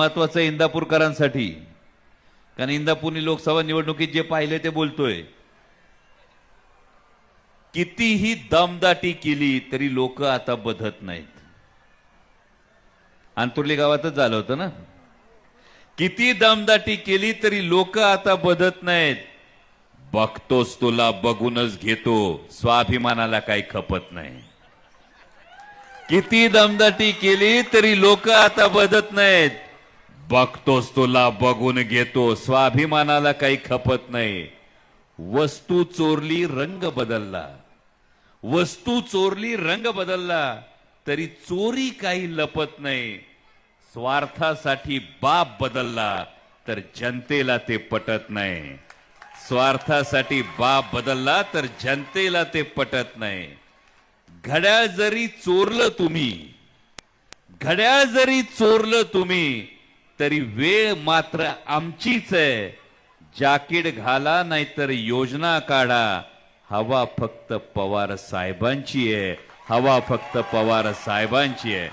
महत्वाचं आहे इंदापूरकरांसाठी. कारण इंदापूरनी लोकसभा निवडणुकीत जे पाहिले ते बोलतोय. कितीही दमदाटी केली तरी लोक आता बधत नाहीत. अंतुर्ली गावातच झालं होतं ना? किती दमदाटी केली तरी लोक आता बधत नाहीत. बघतोस तुला बघूनच घेतो. स्वाभिमानाला काही खपत नाही. किती दमदाटी केली तरी लोक आता बदत नाहीत. बघतोस तुला बघून घेतो. स्वाभिमानाला काही खपत नाही. वस्तू चोरली रंग बदलला. वस्तू चोरली रंग बदलला तरी चोरी काही लपत नाही. स्वार्थासाठी बाप बदलला तर जनतेला ते पटत नाही. स्वार्थासाठी बाप बदलला तर जनतेला ते पटत नाही. घड्याळ जरी चोरलं तुम्ही घड्याळ जरी चोरलं तुम्ही तरी वेळ मात्र आमचीच आहे. जाकीट घाला नाहीतर योजना काढा. हवा फक्त पवार साहेबांची आहे. हवा फक्त पवार साहेबांची आहे.